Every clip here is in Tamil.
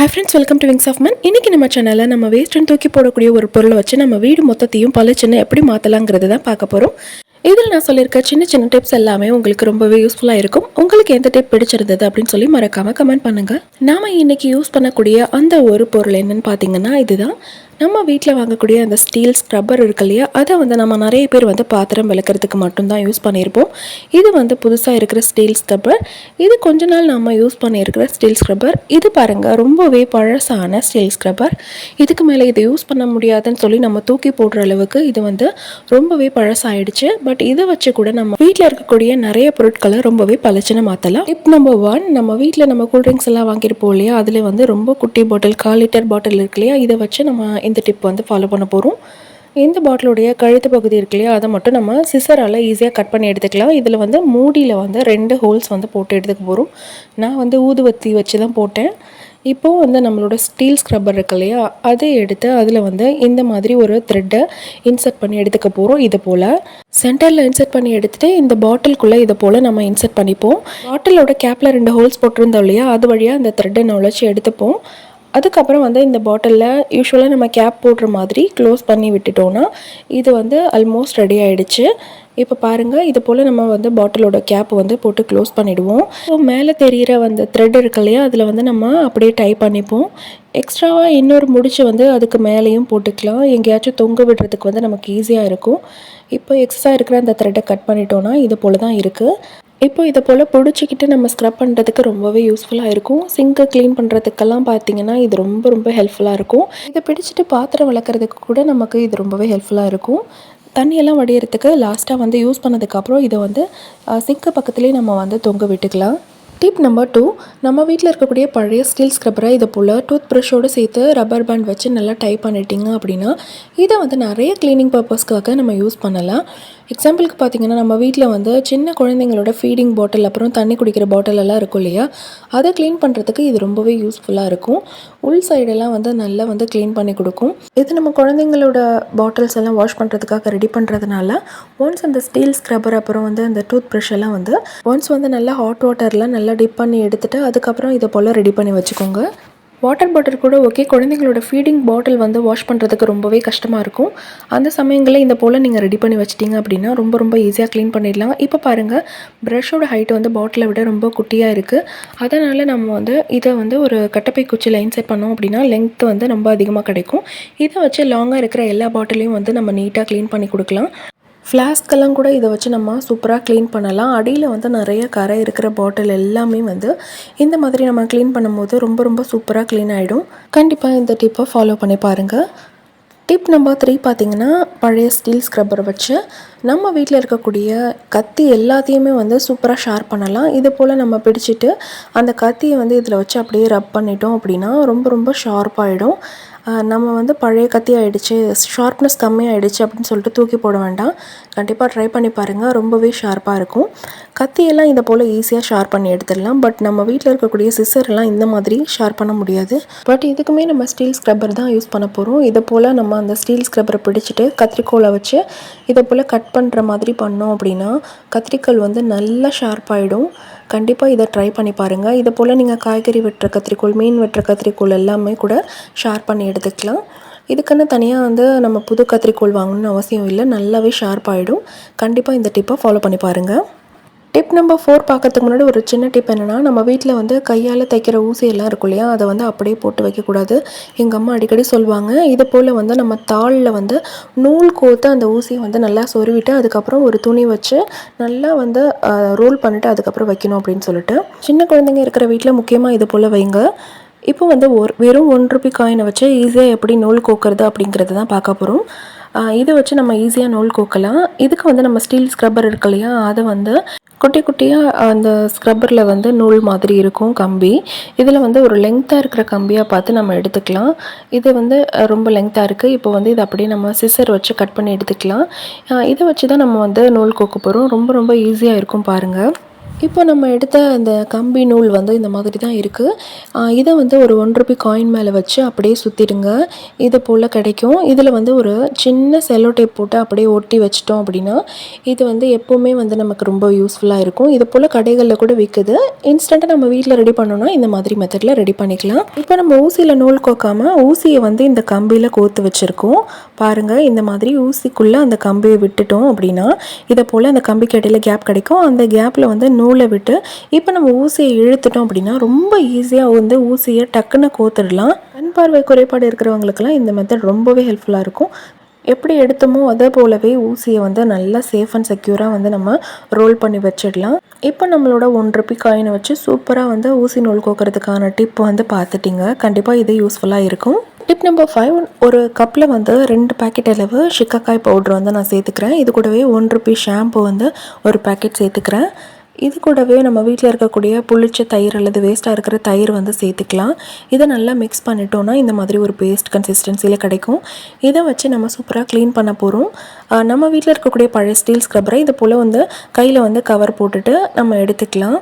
Hi friends welcome to wings of man இன்றைக்கி நம்ம சேனலில் நம்ம வேஸ்ட் தூக்கி போடக்கூடிய ஒரு பொருளை வச்சு நம்ம வீடு மொத்தத்தையும் பளிச்சுன்னு எப்படி மாற்றலாங்கிறது தான் பார்க்க போகிறோம் இதில் நான் சொல்லியிருக்க சின்ன சின்ன டிப்ஸ் எல்லாமே உங்களுக்கு ரொம்பவே யூஸ்ஃபுல்லாக இருக்கும். உங்களுக்கு எந்த டிப் பிடிச்சிருந்தது அப்படின்னு சொல்லி மறக்காமல் கமெண்ட் பண்ணுங்கள் நாம் இன்னைக்கு யூஸ் பண்ணக்கூடிய அந்த ஒரு பொருள் என்னன்னு பார்த்தீங்கன்னா இதுதான். நம்ம வீட்டில் வாங்கக்கூடிய அந்த ஸ்டீல் ஸ்க்ரப்பர் இருக்கு இல்லையா அதை வந்து நம்ம நிறைய பேர் வந்து பாத்திரம் விளக்கிறதுக்கு மட்டும்தான் யூஸ் பண்ணியிருப்போம். இது வந்து புதுசாக இருக்கிற ஸ்டீல் ஸ்க்ரப்பர் இது கொஞ்ச நாள் நம்ம யூஸ் பண்ணியிருக்கிற ஸ்டீல் ஸ்க்ரப்பர் இது பாருங்கள் ரொம்பவே பழசான ஸ்டீல் ஸ்க்ரப்பர் இதுக்கு மேலே இதை யூஸ் பண்ண முடியாதுன்னு சொல்லி நம்ம தூக்கி போடுற அளவுக்கு இது வந்து ரொம்பவே பழசாயிடுச்சு. பட் இதை வச்சு கூட நம்ம வீட்டில் இருக்கக்கூடிய நிறைய பொருட்களை ரொம்பவே பழச்சின மாற்றலாம் டிப் நம்பர் ஒன் நம்ம வீட்டில் நம்ம கூல்ட்ரிங்க்ஸ் எல்லாம் வாங்கியிருப்போம் இல்லையா அதில் வந்து ரொம்ப குட்டி பாட்டில் கால் லிட்டர் பாட்டில் இருக்கு இல்லையா இதை வச்சு நம்ம இந்த டிப் வந்து ஃபாலோ பண்ண போகிறோம் இந்த பாட்டிலுடைய கழுத்து பகுதி இருக்கு இல்லையா அதை மட்டும் நம்ம சிசரால் ஈஸியாக கட் பண்ணி எடுத்துக்கலாம். இதில் வந்து மூடியில் வந்து ரெண்டு ஹோல்ஸ் வந்து போட்டு எடுத்துக்க போகிறோம் நான் வந்து ஊதுவத்தி வச்சு தான் போட்டேன். இப்போது வந்து நம்மளோட ஸ்டீல் ஸ்க்ரப்பர் இருக்கு இல்லையா அதை எடுத்து அதில் வந்து இந்த மாதிரி ஒரு த்ரெட்டை இன்சர்ட் பண்ணி எடுத்துக்க போகிறோம் இது போல். சென்டரில் இன்சர்ட் பண்ணி எடுத்துகிட்டு இந்த பாட்டிலுக்குள்ளே இதை போல் நம்ம இன்சர்ட் பண்ணிப்போம். பாட்டிலோட கேப்பில் ரெண்டு ஹோல்ஸ் போட்டிருந்தோம் இல்லையா அது வழியாக அந்த த்ரெட்டை நுழைச்சி எடுத்துப்போம். அதுக்கப்புறம் வந்து இந்த பாட்டிலில் யூஸ்வலாக நம்ம கேப் போடுற மாதிரி க்ளோஸ் பண்ணி விட்டுட்டோன்னா இது வந்து ஆல்மோஸ்ட் ரெடி ஆகிடுச்சு இப்போ பாருங்கள் இது போல் நம்ம வந்து பாட்டிலோட கேப் வந்து போட்டு க்ளோஸ் பண்ணிவிடுவோம் ஸோ மேலே தெரிகிற அந்த த்ரெட் இருக்கு இல்லையா அதில் வந்து நம்ம அப்படியே டைப் பண்ணிப்போம். எக்ஸ்ட்ராவாக இன்னொரு முடிச்சு வந்து அதுக்கு மேலேயும் போட்டுக்கலாம். எங்கேயாச்சும் தொங்க விடுறதுக்கு வந்து நமக்கு ஈஸியாக இருக்கும். இப்போ எக்ஸ்ட்ரா இருக்கிற அந்த த்ரெட்டை கட் பண்ணிட்டோன்னா இது போல் தான் இருக்குது இப்போ இதை போல் பிடிச்சிக்கிட்டு நம்ம ஸ்க்ரப் பண்ணுறதுக்கு ரொம்பவே யூஸ்ஃபுல்லாக இருக்கும். சிங்கை க்ளீன் பண்ணுறதுக்கெல்லாம் பார்த்தீங்கன்னா இது ரொம்ப ரொம்ப ஹெல்ப்ஃபுல்லாக இருக்கும். இதை பிடிச்சிட்டு பாத்திரம் வளர்க்குறதுக்கு கூட நமக்கு இது ரொம்பவே ஹெல்ப்ஃபுல்லாக இருக்கும். தண்ணியெல்லாம் வடிகிறதுக்கு லாஸ்ட்டாக வந்து யூஸ் பண்ணதுக்கப்புறம் இதை வந்து சிங்க்கு பக்கத்துலேயே நம்ம வந்து தொங்க விட்டுக்கலாம். டிப் நம்பர் டூ நம்ம வீட்டில் இருக்கக்கூடிய பழைய ஸ்டீல் ஸ்க்ரப்பரை இதை போல் டூத் ப்ரஷோடு சேர்த்து ரப்பர் பேண்ட் வச்சு நல்லா டைப் பண்ணிட்டீங்க அப்படின்னா இதை வந்து நிறைய க்ளீனிங் பர்பஸ்க்காக நம்ம யூஸ் பண்ணலாம். எக்ஸாம்பிளுக்கு பார்த்தீங்கன்னா நம்ம வீட்டில் வந்து சின்ன குழந்தைங்களோட ஃபீடிங் பாட்டில் அப்புறம் தண்ணி குடிக்கிற பாட்டில் எல்லாம் இருக்கும் இல்லையா? அதை க்ளீன் பண்ணுறதுக்கு இது ரொம்பவே யூஸ்ஃபுல்லாக இருக்கும். உள் சைடெல்லாம் வந்து நல்லா வந்து க்ளீன் பண்ணி கொடுக்கும். இது நம்ம குழந்தைங்களோட பாட்டில்ஸ் எல்லாம் வாஷ் பண்ணுறதுக்காக ரெடி பண்ணுறதுனால ஒன்ஸ் அந்த ஸ்டீல் ஸ்க்ரப்பர் அப்புறம் வந்து அந்த டூத் ப்ரஷ் எல்லாம் வந்து ஒன்ஸ் வந்து நல்லா ஹாட் வாட்டரில் நல்லா டிப் பண்ணி எடுத்துகிட்டு அதுக்கப்புறம் இதை போல் ரெடி பண்ணி வச்சுக்கோங்க. வாட்டர் பாட்டில் கூட ஓகே குழந்தைங்களோட ஃபீடிங் பாட்டில் வந்து வாஷ் பண்ணுறதுக்கு ரொம்பவே கஷ்டமாக இருக்கும். அந்த சமயங்களில் இந்த போல் நீங்கள் ரெடி பண்ணி வச்சிட்டிங்க அப்படின்னா ரொம்ப ரொம்ப ஈஸியாக க்ளீன் பண்ணிடலாம். இப்போ பாருங்கள் ப்ரஷோட ஹைட் வந்து பாட்டிலை விட ரொம்ப குட்டியாக இருக்குது அதனால் நம்ம வந்து இதை வந்து ஒரு கட்டப்பை குச்சி லைன் செட் பண்ணோம் அப்படின்னா லென்த் வந்து ரொம்ப அதிகமாக கிடைக்கும். இதை வச்சு லாங்காக இருக்கிற எல்லா பாட்டிலையும் வந்து நம்ம நீட்டாக க்ளீன் பண்ணி கொடுக்கலாம். ஃப்ளாஸ்க்கெல்லாம் கூட இதை வச்சு நம்ம சூப்பராக க்ளீன் பண்ணலாம். அடியில் வந்து நிறைய கரை இருக்கிற பாட்டில் எல்லாமே வந்து இந்த மாதிரி நம்ம க்ளீன் பண்ணும்போது ரொம்ப ரொம்ப சூப்பராக க்ளீன் ஆகிடும் கண்டிப்பாக இந்த டிப்பை ஃபாலோ பண்ணி பாருங்கள் டிப் நம்பர் த்ரீ பார்த்திங்கன்னா பழைய ஸ்டீல் ஸ்க்ரப்பர் வச்சு நம்ம வீட்டில் இருக்கக்கூடிய கத்தி எல்லாத்தையுமே வந்து சூப்பராக ஷார்ப் பண்ணலாம். இது போல் நம்ம பிடிச்சிட்டு அந்த கத்தியை வந்து இதில் வச்சு அப்படியே ரப் பண்ணிட்டோம் அப்படின்னா ரொம்ப ரொம்ப ஷார்ப்பாகிடும் நம்ம வந்து பழைய கத்தி ஆகிடுச்சு ஷார்ப்னஸ் கம்மியாகிடுச்சு அப்படின்னு சொல்லிட்டு தூக்கி போட வேண்டாம். கண்டிப்பாக ட்ரை பண்ணி பாருங்கள் ரொம்பவே ஷார்ப்பாக இருக்கும். கத்தியெல்லாம் இதை போல் ஈஸியாக ஷார்ப் பண்ணி எடுத்துடலாம். பட் நம்ம வீட்டில் இருக்கக்கூடிய சிசர்லாம் இந்த மாதிரி ஷார்ப் பண்ண முடியாது. பட் இதுக்குமே நம்ம ஸ்டீல் ஸ்க்ரப்பர் தான் யூஸ் பண்ண போகிறோம் இதை போல் நம்ம அந்த ஸ்டீல் ஸ்க்ரப்பரை பிடிச்சிட்டு கத்திரிக்கோலை வச்சு இதை போல் கட் பண்ணுற மாதிரி பண்ணோம் அப்படின்னா கத்திரிக்கோல் வந்து நல்லா ஷார்ப் ஆகிடும் கண்டிப்பாக இதை ட்ரை பண்ணி பாருங்கள் இதை போல் நீங்கள் காய்கறி வெட்டுற கத்திரிக்கோள் மீன் வெட்டுற கத்திரிக்கோள் எல்லாமே கூட ஷேர் பண்ணி எடுத்துக்கலாம். இதுக்குன்னு தனியாக வந்து நம்ம புது கத்திரிக்கோள் வாங்கணும்னு அவசியம் இல்லை. நல்லாவே ஷார்ப் ஆகிடும் கண்டிப்பாக இந்த டிப்பை ஃபாலோ பண்ணி பாருங்கள் டிப் நம்பர் ஃபோர் பார்க்கறதுக்கு முன்னாடி ஒரு சின்ன டிப் என்னென்னா நம்ம வீட்டில் வந்து கையால் தைக்கிற ஊசி எல்லாம் இருக்கும் இல்லையா? அதை வந்து அப்படியே போட்டு வைக்கக்கூடாது. எங்கள் அம்மா அடிக்கடி சொல்லுவாங்க இது போல் வந்து நம்ம தாளில் வந்து நூல் கோர்த்து அந்த ஊசியை வந்து நல்லா சொருவிட்டு அதுக்கப்புறம் ஒரு துணி வச்சு நல்லா வந்து ரோல் பண்ணிவிட்டு அதுக்கப்புறம் வைக்கணும் அப்படின்னு சொல்லிட்டு. சின்ன குழந்தைங்க இருக்கிற வீட்டில் முக்கியமாக இது போல் வைங்க. இப்போ வந்து ஒரு வெறும் ஒன் ருபி காயினை வச்சு ஈஸியாக எப்படி நூல் கோக்கிறது அப்படிங்கிறது தான் பார்க்க போகிறோம் இதை வச்சு நம்ம ஈஸியாக நூல் கோக்கலாம். இதுக்கு வந்து நம்ம ஸ்டீல் ஸ்க்ரப்பர் இருக்கு இல்லையா? அதை வந்து குட்டி குட்டியாக அந்த ஸ்க்ரப்பரில் வந்து நூல் மாதிரி இருக்கும் கம்பி. இதில் வந்து ஒரு லெங்க்த்தாக இருக்கிற கம்பியாக பார்த்து நம்ம எடுத்துக்கலாம். இது வந்து ரொம்ப லெங்க்த்தாக இருக்குது இப்போ வந்து இதை அப்படியே நம்ம சிசர் வச்சு கட் பண்ணி எடுத்துக்கலாம். இதை வச்சு தான் நம்ம வந்து நூல் கோக்க போகிறோம் ரொம்ப ரொம்ப ஈஸியாக இருக்கும் பாருங்கள் இப்போ நம்ம எடுத்த அந்த கம்பி நூல் வந்து இந்த மாதிரி தான் இருக்குது இதை வந்து ஒரு ஒன் ருபி காயின் மேலே வச்சு அப்படியே சுற்றிடுங்க இது போல் கிடைக்கும். இதில் வந்து ஒரு சின்ன செல்லோ டேப் போட்டு அப்படியே ஒட்டி வச்சிட்டோம் அப்படின்னா இது வந்து எப்போவுமே வந்து நமக்கு ரொம்ப யூஸ்ஃபுல்லாக இருக்கும். இது போல் கடைகளில் கூட விற்குது இன்ஸ்டண்ட்டாக நம்ம வீட்டில் ரெடி பண்ணோன்னா இந்த மாதிரி மெத்தடில் ரெடி பண்ணிக்கலாம். இப்போ நம்ம ஊசியில் நூல் கோக்காமல் ஊசியை வந்து இந்த கம்பியில் கோர்த்து வச்சுருக்கோம். பாருங்கள் இந்த மாதிரி ஊசிக்குள்ளே அந்த கம்பியை விட்டுட்டோம் அப்படின்னா இதை போல் அந்த கம்பிக்கு இடையில கேப் கிடைக்கும். அந்த கேப்பில் வந்து நூல் விட்டு இப்போ நம்ம ஊசியை இழுத்துட்டோம் அப்படின்னா ரொம்ப ஈஸியாக வந்து ஊசியை டக்குன்னு கோத்துடலாம். கண் பார்வை குறைபாடு இருக்கிறவங்களுக்குலாம் இந்த மெத்தட் ரொம்பவே ஹெல்ப்ஃபுல்லாக இருக்கும். எப்படி எடுத்தோமோ அதே போலவே ஊசியை வந்து நல்லா சேஃப் அண்ட் செக்யூராக வந்து நம்ம ரோல் பண்ணி வச்சிடலாம். இப்போ நம்மளோட ஒன் ருபி காயினை வச்சு சூப்பராக வந்து ஊசி நூல் கோக்கிறதுக்கான டிப் வந்து பார்த்துட்டிங்க. கண்டிப்பாக இது யூஸ்ஃபுல்லாக இருக்கும். டிப் நம்பர் ஃபைவ் ஒரு கப்பில் வந்து ரெண்டு பேக்கெட் அளவு ஷிக்கக்காய் பவுட்ரு வந்து நான் சேர்த்துக்கிறேன். இது கூடவே ஒன் ருபி ஷாம்பு வந்து ஒரு பேக்கெட் சேர்த்துக்கிறேன். இது கூடவே நம்ம வீட்டில் இருக்கக்கூடிய புளிச்ச தயிர் அல்லது வேஸ்ட்டாக இருக்கிற தயிர் வந்து சேர்த்துக்கலாம். இதை நல்லா மிக்ஸ் பண்ணிட்டோன்னா இந்த மாதிரி ஒரு பேஸ்ட் கன்சிஸ்டன்சியில் கிடைக்கும். இதை வச்சு நம்ம சூப்பராக க்ளீன் பண்ண போகிறோம் நம்ம வீட்டில் இருக்கக்கூடிய பழைய ஸ்டீல் ஸ்க்ரப்பரை இது போல் வந்து கையில் வந்து கவர் போட்டுட்டு நம்ம எடுத்துக்கலாம்.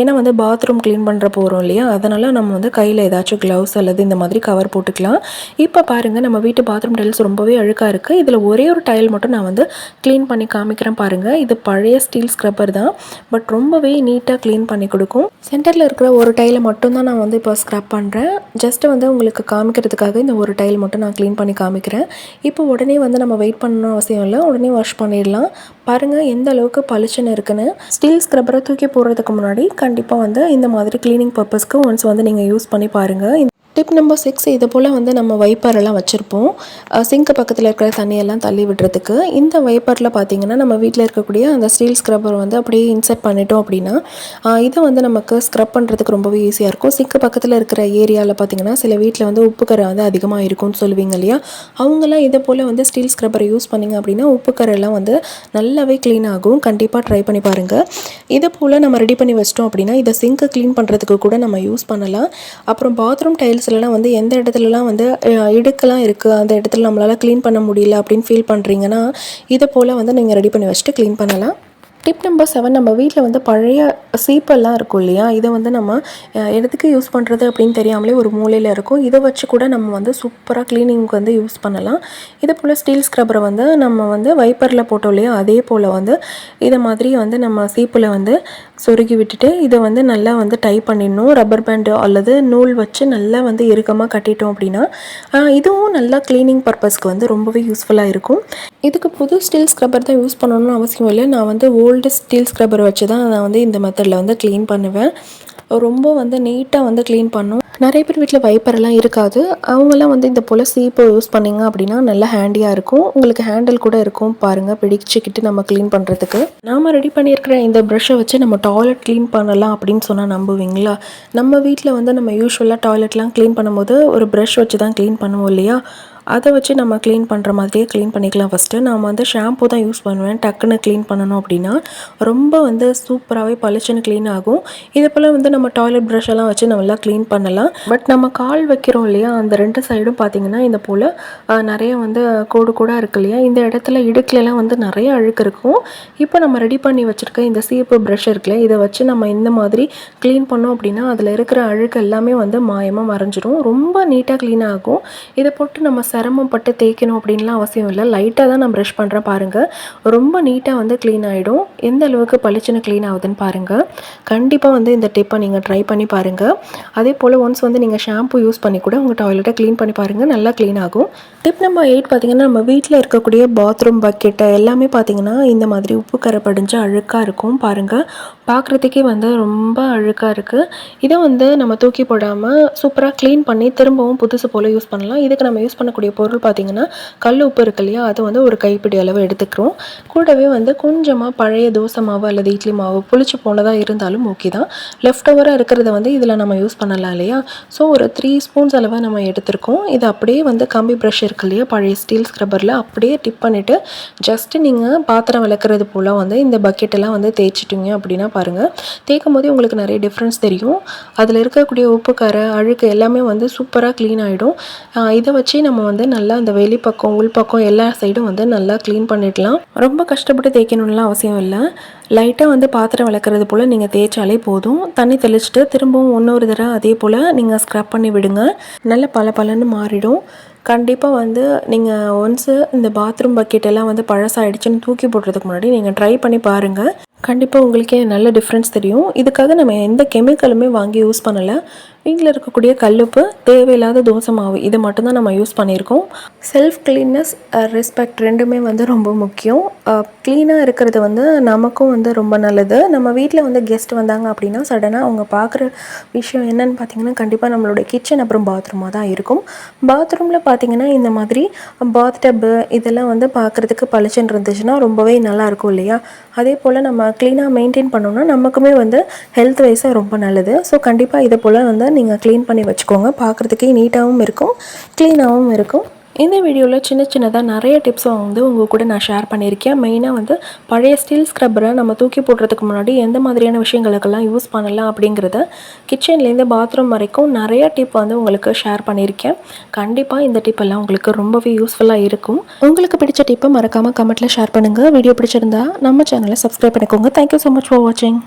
ஏன்னா வந்து பாத்ரூம் க்ளீன் பண்ணுற போகிறோம் இல்லையா? அதனால் நம்ம வந்து கையில் ஏதாச்சும் க்ளவுஸ் அல்லது இந்த மாதிரி கவர் போட்டுக்கலாம். இப்போ பாருங்கள் நம்ம வீட்டு பாத்ரூம் டைல்ஸ் ரொம்பவே அழுக்காக இருக்குது இதில் ஒரே ஒரு டைல் மட்டும் நான் வந்து க்ளீன் பண்ணி காமிக்கிறேன் பாருங்கள் இது பழைய ஸ்டீல் ஸ்க்ரப்பர் தான். பட் ரொம்பவே நீட்டாக க்ளீன் பண்ணி கொடுக்கும். சென்டரில் இருக்கிற ஒரு டைலை மட்டும்தான் நான் வந்து இப்போ ஸ்க்ரப் பண்ணுறேன் ஜஸ்ட்டு வந்து உங்களுக்கு காமிக்கிறதுக்காக இந்த ஒரு டைல் மட்டும் நான் க்ளீன் பண்ணி காமிக்கிறேன். இப்போ உடனே வந்து நம்ம வெயிட் பண்ணணும் அவசியம் இல்லை உடனே வாஷ் பண்ணிடலாம். பாருங்கள் எந்த அளவுக்கு பளிச்சுன்னு இருக்குன்னு. ஸ்டீல் ஸ்க்ரப்பரை தூக்கி போடுறதுக்கு முன்னாடி கண்டிப்பாக வந்து இந்த மாதிரி க்ளீனிங் பர்பஸ்க்கு ஒன்ஸ் வந்து நீங்கள் யூஸ் பண்ணி பாருங்கள் டிப் நம்பர் சிக்ஸ் இது போல் வந்து நம்ம வைப்பரெல்லாம் வச்சுருப்போம். சிங்க்கு பக்கத்தில் இருக்கிற தண்ணியெல்லாம் தள்ளி விடுறதுக்கு. இந்த வைப்பரில் பார்த்திங்கன்னா நம்ம வீட்டில் இருக்கக்கூடிய அந்த ஸ்டீல் ஸ்க்ரப்பர் வந்து அப்படியே இன்சர்ட் பண்ணிட்டோம் அப்படின்னா இதை வந்து நமக்கு ஸ்க்ரப் பண்ணுறதுக்கு ரொம்பவே ஈஸியாக இருக்கும். சிங்க்கு பக்கத்தில் இருக்கிற ஏரியாவில் பார்த்திங்கன்னா சில வீட்டில் வந்து உப்பு வந்து அதிகமாக இருக்கும்னு சொல்லுவீங்க இல்லையா? அவங்களாம் இதை போல் வந்து ஸ்டீல் ஸ்க்ரப்பரை யூஸ் பண்ணிங்க அப்படின்னா உப்பு வந்து நல்லாவே க்ளீன் ஆகும். கண்டிப்பாக ட்ரை பண்ணி பாருங்கள் இதை போல் நம்ம ரெடி பண்ணி வச்சிட்டோம் அப்படின்னா இதை சிங்க்கை க்ளீன் பண்ணுறதுக்கு கூட நம்ம யூஸ் பண்ணலாம். அப்புறம் பாத்ரூம் டைல்ஸ் டைல்ஸ்லலாம் வந்து எந்த இடத்துலலாம் வந்து இடுக்கெல்லாம் இருக்குது அந்த இடத்துல நம்மளால் க்ளீன் பண்ண முடியல அப்படின்னு ஃபீல் பண்ணுறீங்கன்னா இதை போல் வந்து நீங்கள் ரெடி பண்ணி வச்சுட்டு க்ளீன் பண்ணலாம். டிப் நம்பர் செவன் நம்ம வீட்டில் வந்து பழைய சீப்பெல்லாம் இருக்கும் இல்லையா? இதை வந்து நம்ம எதுக்கு யூஸ் பண்ணுறது அப்படின்னு தெரியாமலே ஒரு மூலையில் இருக்கும். இதை வச்சு கூட நம்ம வந்து சூப்பராக க்ளீனிங்க்கு வந்து யூஸ் பண்ணலாம். இதே போல் ஸ்டீல் ஸ்க்ரப்பரை வந்து நம்ம வந்து வைப்பரில் போட்டோம் இல்லையா? அதே போல் வந்து இதை மாதிரி வந்து நம்ம சீப்பில் வந்து சொருகி விட்டுட்டு இதை வந்து நல்லா வந்து டை பண்ணிடணும். ரப்பர் பேண்டு அல்லது நூல் வச்சு நல்லா வந்து இறுக்கமாக கட்டிட்டோம் அப்படின்னா இதுவும் நல்லா க்ளீனிங் பர்பஸ்க்கு வந்து ரொம்பவே யூஸ்ஃபுல்லாக இருக்கும். இதுக்கு புது ஸ்டீல் ஸ்க்ரப்பர் தான் யூஸ் பண்ணணும்னு அவசியம் இல்லை. நான் வந்து ஓல்டு ஸ்டீல் ஸ்க்ரப்பர் வச்சு தான் நான் வந்து இந்த மெத்தடில் வந்து க்ளீன் பண்ணுவேன். ரொம்ப வந்து நீட்டாக வந்து க்ளீன் பண்ணும். நிறைய பேர் வீட்டில் வைப்பரெல்லாம் இருக்காது. அவங்கெல்லாம் வந்து இந்த போல் சீப்பை யூஸ் பண்ணிங்க அப்படின்னா நல்லா ஹேண்டியாக இருக்கும். உங்களுக்கு ஹேண்டில் கூட இருக்கும் பாருங்கள் பிடிச்சிக்கிட்டு நம்ம க்ளீன் பண்ணுறதுக்கு நாம் ரெடி பண்ணியிருக்கிற இந்த ப்ரஷ்ஷை வச்சு நம்ம டாய்லெட் க்ளீன் பண்ணலாம் அப்படின்னு சொன்னால் நம்புவீங்களா? நம்ம வீட்டில் வந்து நம்ம யூஸ்வலாக டாய்லெட்லாம் க்ளீன் பண்ணும்போது ஒரு ப்ரஷ் வச்சு தான் க்ளீன் பண்ணுவோம் இல்லையா? அதை வச்சு நம்ம க்ளீன் பண்ணுற மாதிரியே க்ளீன் பண்ணிக்கலாம் ஃபஸ்ட்டு நான் வந்து ஷாம்பு தான் யூஸ் பண்ணுவேன். டக்குன்னு க்ளீன் பண்ணணும் அப்படின்னா ரொம்ப வந்து சூப்பராகவே பளிச்சுன்னு க்ளீன் ஆகும். இதே போல் வந்து நம்ம டாய்லெட் ப்ரஷ் எல்லாம் வச்சு நல்லா க்ளீன் பண்ணலாம். பட் நம்ம கால் வைக்கிறோம் இல்லையா அந்த ரெண்டு சைடும் பார்த்திங்கன்னா இந்த போல் நிறைய வந்து கோடு கூட இருக்கு இல்லையா இந்த இடத்துல இடுக்கிலலாம் வந்து நிறைய அழுக்கு இருக்கும். இப்போ நம்ம ரெடி பண்ணி வச்சுருக்க இந்த சீப்பு ப்ரஷ் இருக்குல்ல இதை வச்சு நம்ம இந்த மாதிரி க்ளீன் பண்ணோம் அப்படின்னா அதில் இருக்கிற அழுக்கு எல்லாமே வந்து மாயமாக மறைஞ்சிரும். ரொம்ப நீட்டாக க்ளீன் ஆகும். இதை போட்டு நம்ம சிரமப்பட்டு தேய்க்கணும் அப்படின்லாம் அவசியம் இல்லை. லைட்டாக தான் நான் ப்ரஷ் பண்ணுறேன் பாருங்கள் ரொம்ப நீட்டாக வந்து க்ளீன் ஆகிடும் எந்த அளவுக்கு பளிச்சுன்னு க்ளீன் ஆகுதுன்னு பாருங்கள் கண்டிப்பாக வந்து இந்த டிப்பை நீங்கள் ட்ரை பண்ணி பாருங்கள் அதே போல் ஒன்ஸ் வந்து நீங்கள் ஷாம்பு யூஸ் பண்ணி கூட உங்கள் டாய்லெட்டை க்ளீன் பண்ணி பாருங்கள் நல்லா க்ளீன் ஆகும். டிப் நம்பர் எயிட் பார்த்திங்கன்னா நம்ம வீட்டில் இருக்கக்கூடிய பாத்ரூம் பக்கெட்டை எல்லாமே பார்த்திங்கன்னா இந்த மாதிரி உப்பு கரை படிஞ்சு அழுக்காக இருக்கும் பாருங்கள் பார்க்குறதுக்கே வந்து ரொம்ப அழுக்காக இருக்குது இதை வந்து நம்ம தூக்கி போடாமல் சூப்பராக க்ளீன் பண்ணி திரும்பவும் புதுசு போல் யூஸ் பண்ணலாம். இதுக்கு நம்ம யூஸ் பண்ணக்கூடிய பொருள் பார்த்திங்கன்னா கல் உப்பு இருக்கு இல்லையா? அதை வந்து ஒரு கைப்பிடி அளவு எடுத்துக்கிறோம். கூடவே வந்து கொஞ்சமாக பழைய தோசை மாவு அல்லது இட்லி மாவு புளிச்சு போனதாக இருந்தாலும் ஓகே தான். லெஃப்ட் ஓவராக இருக்கிறத வந்து இதில் நம்ம யூஸ் பண்ணலாம் இல்லையா? ஸோ ஒரு த்ரீ ஸ்பூன்ஸ் அளவு நம்ம எடுத்திருக்கோம். இது அப்படியே வந்து கம்பி ப்ரஷ் இருக்கு இல்லையா? பழைய ஸ்டீல் ஸ்க்ரப்பரில் அப்படியே டிப் பண்ணிவிட்டு ஜஸ்ட்டு நீங்கள் பாத்திரம் விளக்குறது போல் வந்து இந்த பக்கெட்டெல்லாம் வந்து தேய்ச்சிட்டிங்க அப்படின்னா பாருங்கள் தேய்க்கும் போதே உங்களுக்கு நிறைய டிஃப்ரென்ஸ் தெரியும். அதில் இருக்கக்கூடிய உப்பு கரை அழுக்கு எல்லாமே வந்து சூப்பராக க்ளீன் ஆகிடும் இதை வச்சு நம்ம வந்து நல்லா அந்த வெளிப்பக்கம் உள்பக்கம் எல்லா சைடும் வந்து நல்லா க்ளீன் பண்ணிடலாம். ரொம்ப கஷ்டப்பட்டு தேய்க்கணும்லாம் அவசியம் இல்லை. லைட்டாக வந்து பாத்திரம் விளக்குறது போல் நீங்கள் தேய்ச்சாலே போதும். தண்ணி தெளிச்சுட்டு திரும்பவும் இன்னொரு தடவை அதே போல் நீங்கள் ஸ்க்ரப் பண்ணி விடுங்க. நல்ல பல பலன்னு மாறிடும். கண்டிப்பாக வந்து நீங்கள் ஒன்ஸு இந்த பாத்ரூம் பக்கெட் எல்லாம் வந்து பழசாயிடுச்சுன்னு தூக்கி போடுறதுக்கு முன்னாடி நீங்கள் ட்ரை பண்ணி பாருங்கள் கண்டிப்பாக உங்களுக்கே நல்ல டிஃப்ரென்ஸ் தெரியும். இதுக்காக நம்ம எந்த கெமிக்கலுமே வாங்கி யூஸ் பண்ணலை. வீட்டில் இருக்கக்கூடிய கல்லுப்பு தேவையில்லாத தோசை மாவு இது மட்டும்தான் நம்ம யூஸ் பண்ணியிருக்கோம். செல்ஃப் க்ளீன்னஸ் ரெஸ்பெக்ட் ரெண்டுமே வந்து ரொம்ப முக்கியம். க்ளீனாக இருக்கிறது வந்து நமக்கும் வந்து ரொம்ப நல்லது. நம்ம வீட்டில் வந்து கெஸ்ட் வந்தாங்க அப்படின்னா சடனாக அவங்க பார்க்குற விஷயம் என்னன்னு பார்த்தீங்கன்னா கண்டிப்பாக நம்மளுடைய கிச்சன் அப்புறம் பாத்ரூமாக தான் இருக்கும். பாத்ரூமில் பார்த்தீங்கன்னா இந்த மாதிரி பாத் டப்பு இதெல்லாம் வந்து பார்க்குறதுக்கு பளிச்சுன்னு இருந்துச்சுன்னா ரொம்பவே நல்லாயிருக்கும் இல்லையா? அதே போல் நம்ம க்ளீனாக மெயின்டைன் பண்ணோம்னா நமக்குமே வந்து ஹெல்த் வைஸாக ரொம்ப நல்லது. ஸோ கண்டிப்பாக இதை போல் வந்து நீங்கள் க்ளீன் பண்ணி வச்சுக்கோங்க. பார்க்குறதுக்கே நீட்டாகவும் இருக்கும் க்ளீனாகவும் இருக்கும். இந்த வீடியோவில் சின்ன சின்னதாக நிறைய டிப்ஸை வந்து உங்கள் கூட நான் ஷேர் பண்ணியிருக்கேன். மெயினாக வந்து பழைய ஸ்டீல் ஸ்க்ரப்பரை நம்ம தூக்கி போடுறதுக்கு முன்னாடி எந்த மாதிரியான விஷயங்களுக்கெல்லாம் யூஸ் பண்ணலாம் அப்படிங்கிறத கிச்சன்லேருந்து பாத்ரூம் வரைக்கும் நிறைய டிப் வந்து உங்களுக்கு ஷேர் பண்ணியிருக்கேன். கண்டிப்பாக இந்த டிப் எல்லாம் உங்களுக்கு ரொம்பவே யூஸ்ஃபுல்லாக இருக்கும். உங்களுக்கு பிடிச்ச டிப்பை மறக்காமல் கமெண்ட்டில் ஷேர் பண்ணுங்கள் வீடியோ பிடிச்சிருந்தா நம்ம சேனலை சப்ஸ்கிரைப் பண்ணிக்கோங்க. தேங்க்யூ ஸோ மச் ஃபார் வாட்சிங்